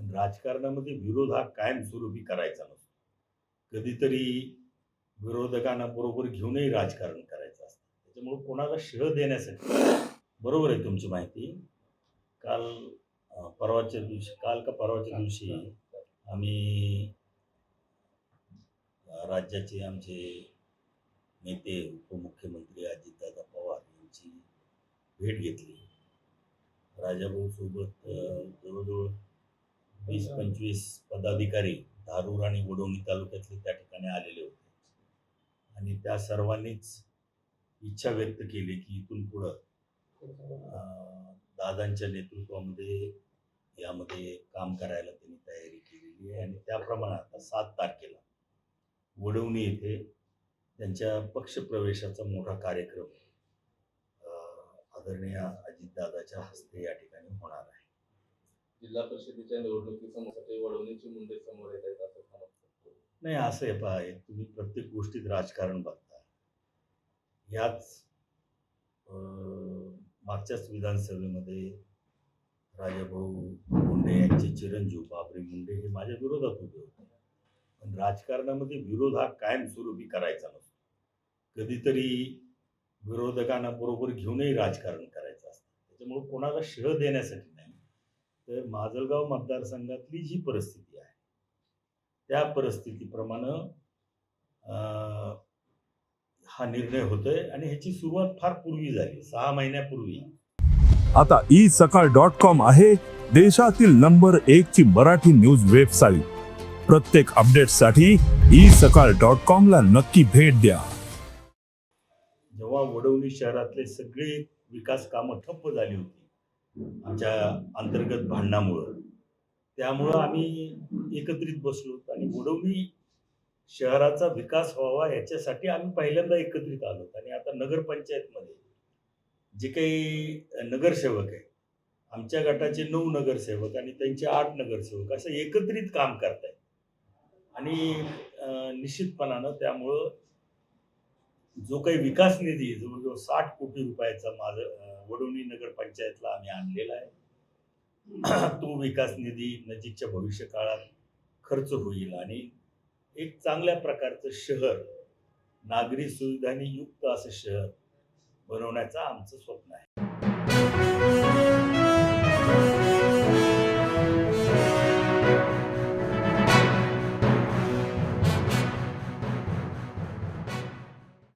पण राजकारणामध्ये विरोध हा कायमस्वरूपी करायचा नसतो. कधीतरी विरोधकांना बरोबर घेऊनही राजकारण करायचं असतं. त्याच्यामुळं कोणाला शह देण्यासाठी बरोबर आहे तुमची माहिती. काल परवाच्या दिवशी काल का परवाच्या दिवशी आम्ही राज्याचे आमचे नेते उपमुख्यमंत्री अजितदादा पवार यांची भेट घेतली. राजाभाऊसोबत जवळजवळ वीस पंचवीस पदाधिकारी धारूर आणि वडवणी तालुक्यातले त्या ठिकाणी आलेले होते. आणि त्या सर्वांनीच इच्छा व्यक्त केली की इथून पुढं दादांच्या नेतृत्वामध्ये यामध्ये काम करायला त्यांनी तयारी केलेली आहे. आणि त्याप्रमाणे आता सात तारखेला वडवणी येथे त्यांच्या पक्षप्रवेशाचा मोठा कार्यक्रम अं, आदरणीय अजितदादाच्या हस्ते या ठिकाणी होणार आहे. जिल्हा परिषदेच्या निवडणुकीसमोर वडवणीची मुंडे समोर येत आहेत असं समजतं. नाही असं आहे पहा तुम्ही प्रत्येक गोष्टीत राजकारण बघता याच अं, मागच्याच विधानसभेमध्ये राजाभाऊ मुंडे यांचे चिरंजीव बाबरे मुंडे हे माझ्या विरोधात उभे होते. पण राजकारणामध्ये विरोध हा कायमस्वरूपी करायचा नसतो. कधीतरी विरोधकांना बरोबर घेऊनही राजकारण करायचं असतं. त्याच्यामुळे कोणाला शिळ देण्यासाठी नाही. तर माजलगाव मतदारसंघातली जी परिस्थिती आहे त्या परिस्थितीप्रमाणे हा निर्णय होतोय आणि ह्याची सुरुवात फार पूर्वी झाली सहा महिन्यापूर्वी. आता ई सकाळ डॉट कॉम आहे देशातील नंबर एक ची मराठी न्यूज वेबसाईट. प्रत्येक अपडेटसाठी ई सकाळ डॉट कॉम ला नक्की भेट द्या. जेव्हा वडवणी शहरातले सगळे विकास कामं ठप्प झाली होती आमच्या अंतर्गत भांडणामुळं. त्यामुळं आम्ही एकत्रित बसलो आणि वडवणी शहराचा विकास व्हावा याच्यासाठी आम्ही पहिल्यांदा एकत्रित आलो आणि आता नगरपंचायतमध्ये जे काही नगरसेवक आहे आमच्या गटाचे नऊ नगरसेवक आणि त्यांचे आठ नगरसेवक असं एकत्रित काम करतायत. आणि निश्चितपणानं त्यामुळं जो काही विकास निधी जवळजवळ साठ कोटी रुपयाचा माझं वडवणी नगर पंचायतला आम्ही आणलेला आहे. तो विकास निधी नजीकच्या भविष्य काळात खर्च होईल आणि एक चांगल्या प्रकारचं शहर नागरी सुविधांनी युक्त असं शहर बनवण्याचं आमचं स्वप्न आहे.